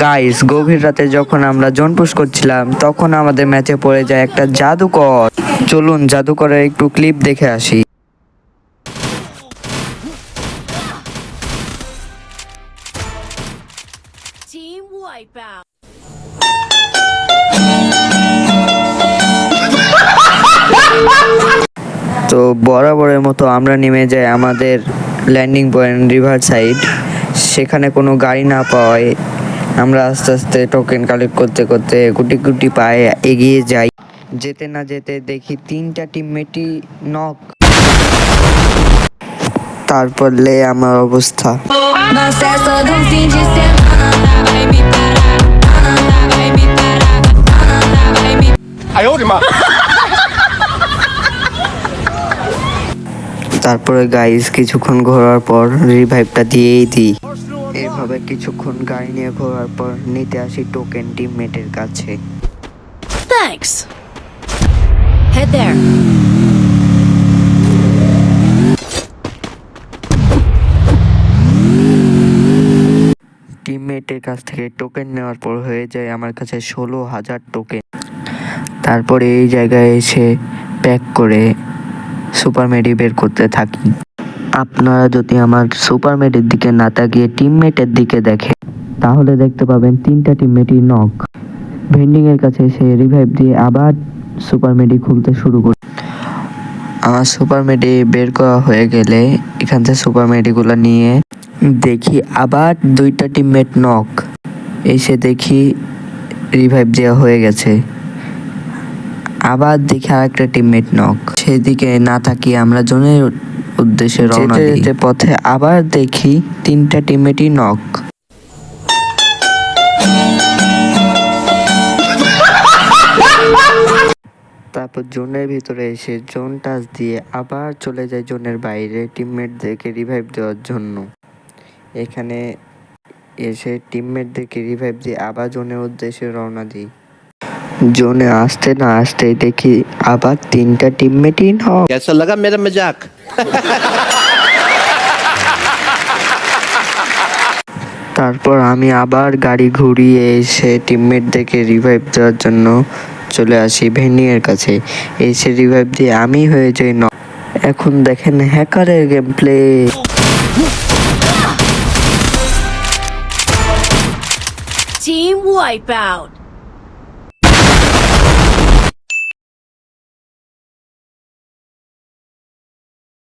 Guys গভীর রাতে যখন আমরা জন পুশ করছিলাম তখন আমাদের ম্যাচে পড়ে যায় একটা জাদুকর। চলুন জাদুকরের একটু ক্লিপ দেখে আসি। Team Wipeout. তো বরাবরের মতো আমরা নেমে যাই আমাদের ল্যান্ডিং পয়েন্ট রিভার সাইড সেখানে কোনো গাড়ি না পাওয়ায় আমরা আস্তে আস্তে টোকেন কালেক্ট করতে করতে গুটি গুটি পায়ে এগিয়ে যাই। যেতে না যেতে দেখি তিনটা টিমমেটই নক তারপর লে আমার অবস্থা। তারপরে গাইস কিছুক্ষণ ঘোরার পর রিভাইভটা দিয়েই দিই। এভাবে কিছুক্ষণ গাড়ি নিয়ে ঘোরার পর নিতে আসি টোকেন টিমমেটের কাছে Thanks. Head there. টিমমেটের কাছ থেকে টোকেন নেওয়ার পর হয়ে যায় আমার কাছে ষোলো হাজার টোকেন তারপরে এই জায়গায় এসে প্যাক করে সুপার মেডি বের করতে থাকি আপনারা যদি আমার সুপার মেডির দিকে না তাকিয়ে টিমমেটের দিকে দেখেন, তাহলে দেখতে পাবেন তিনটা টিমমেটই নক ভেন্ডিং এর কাছে এসে রিভাইভ দিয়ে আবার সুপার মেডি খুলতে শুরু করি আমার সুপার মেডি বের করা হয়ে গেলে এখান থেকে সুপার মেডিগুলো নিয়ে দেখি আবার দুইটা টিমমেট নক এসে দেখি রিভাইভ দেওয়া হয়ে গেছে। আবার দেখি আরেকটা টিমমেট নক সেদিকে না তাকিয়ে আমরা জনের উদ্দেশ্যে রওনা দিই। যেতে পথে আবার দেখি তিনটা টিমমেটই নক তারপর জোনের ভিতরে এসে জোন টাচ দিয়ে আবার চলে যায় জোনের বাইরে টিমমেটদেরকে রিভাইভ দেওয়ার জন্য। এখানে এসে টিমমেটদেরকে রিভাইভ দিয়ে আবার জোনের উদ্দেশ্যে রওনা দিই। জোনে আসতে না আসতেই দেখি আবার তিনটা টিমমেট ইন হোক কেসা লাগা মেরা মজাক তারপর আমি আবার গাড়ি ঘুরিয়ে এসে টিমমেটদেরকে রিভাইভ দেওয়ার জন্য চলে আসি ভেনিয়ের কাছে। এসে রিভাইভ দিয়ে আমি হয়ে যাই ন এখন দেখেন হ্যাকারের গেম প্লে Team Wipeout